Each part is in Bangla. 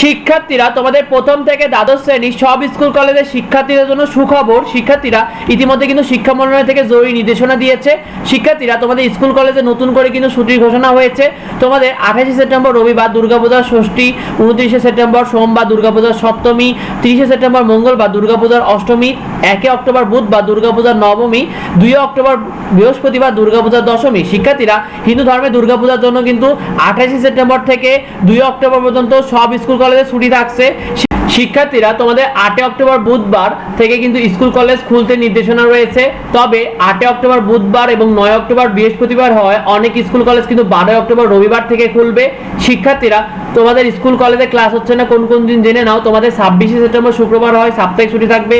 শিক্ষার্থীরা, তোমাদের প্রথম থেকে দ্বাদশ শ্রেণি সব স্কুল কলেজের শিক্ষার্থীদের জন্য সুখবর। শিক্ষার্থীরা ইতিমধ্যে কিন্তু শিক্ষা মন্ত্রণালয় থেকে জরুরি নির্দেশনা দিয়েছে। শিক্ষার্থীরা তোমাদের স্কুল কলেজে নতুন করে কিন্তু ছুটির ঘোষণা হয়েছে। তোমাদের আঠাশে সেপ্টেম্বর রবিবার দুর্গাপূজার ষষ্ঠী, উনত্রিশে সেপ্টেম্বর সোমবার দুর্গাপূজার সপ্তমী, তিরিশে সেপ্টেম্বর মঙ্গলবার দুর্গাপূজার অষ্টমী, একে অক্টোবর বুধবার দুর্গাপূজার নবমী, দুই অক্টোবর বৃহস্পতিবার দুর্গাপূজার দশমী। শিক্ষার্থীরা হিন্দু ধর্মে দুর্গাপূজার জন্য কিন্তু আঠাশে সেপ্টেম্বর থেকে দুই অক্টোবর পর্যন্ত সব স্কুল কলেজে ছুটি থাকছে। শিক্ষার্থীরা তোমাদের আটই অক্টোবর বুধবার থেকে কিন্তু স্কুল, কলেজ খুলতে নির্দেশনা রয়েছে। তবে আটই অক্টোবর বুধবার এবং নয় অক্টোবর বৃহস্পতিবার হয়, অনেক স্কুল, কলেজ কিন্তু বারোই অক্টোবর রবিবার থেকে খুলবে। শিক্ষার্থীরা তোমাদের স্কুল কলেজে ক্লাস হচ্ছে না, কোন কোন দিন জেনে নাও। তোমাদের ছাব্বিশে সেপ্টেম্বর শুক্রবার হয়, সাপ্তাহিক ছুটি থাকবে।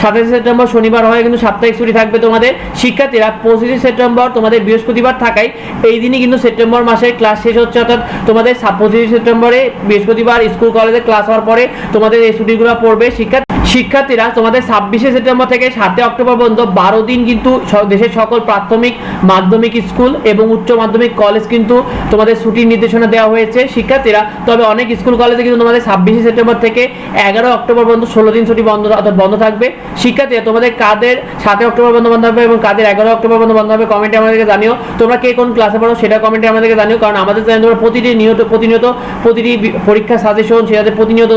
সাতাশে সেপ্টেম্বর শনিবার হয়, কিন্তু সাপ্তাহিক ছুটি থাকবে তোমাদের শিক্ষার্থীরা। পঁচিশে সেপ্টেম্বর তোমাদের বৃহস্পতিবার থাকায়, এই দিনই কিন্তু সেপ্টেম্বর মাসের ক্লাস শেষ হচ্ছে, অর্থাৎ তোমাদের পঁচিশে সেপ্টেম্বরে বৃহস্পতিবার স্কুল কলেজে ক্লাস হওয়ার পরে তোমাদের এই ছুটিগুলো পড়বে শিক্ষা শিক্ষার্থীরা, তোমাদের ছাব্বিশে সেপ্টেম্বর থেকে সাতই অক্টোবর পর্যন্ত বারো দিন কিন্তু দেশের সকল প্রাথমিক, মাধ্যমিক স্কুল এবং উচ্চ মাধ্যমিক কলেজ কিন্তু তোমাদের ছুটির নির্দেশনা দেওয়া হয়েছে। শিক্ষার্থীরা, তবে অনেক স্কুল কলেজে কিন্তু তোমাদের ছাব্বিশে সেপ্টেম্বর থেকে এগারো অক্টোবর পর্যন্ত ষোলো দিন ছুটি বন্ধ, অর্থাৎ বন্ধ থাকবে। শিক্ষার্থীরা, তোমাদের কাদের সাতই অক্টোবর পর্যন্ত বন্ধ হবে এবং কাদের এগারো অক্টোবর পর্যন্ত বন্ধ হবে কমেন্টে আমাদেরকে জানিও। তোমরা কে কোন ক্লাসে পড়ো সেটা কমেন্টে আমাদেরকে জানিও, কারণ আমাদের চ্যানেল তোমরা প্রতিটি নিয়ত, প্রতিনিয়ত, প্রতিটি পরীক্ষা সাজেশন সেটাতে প্রতিনিয়ত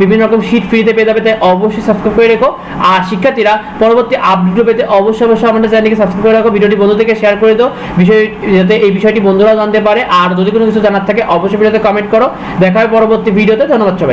বিভিন্ন রকম শীট ফ্রিতে পেয়ে যাবে, তাই অবশ্যই সাবস্ক্রাইব করে রেখো। আর শিক্ষার্থীরা পরবর্তী আপডেট পেতে অবশ্যই অবশ্যই আমাদের চ্যানেলকে সাবস্ক্রাইব করে রাখো। ভিডিওটি থেকে শেয়ার করে দাও। বিষয় যাতে এই বিষয়টি বন্ধুরাও জানতে পারে। আর যদি কোনো কিছু জানার থাকে, অবশ্যই ভিডিওতে কমেন্ট করো। দেখা হবে পরবর্তী ভিডিওতে ধন্যবাদ সবাই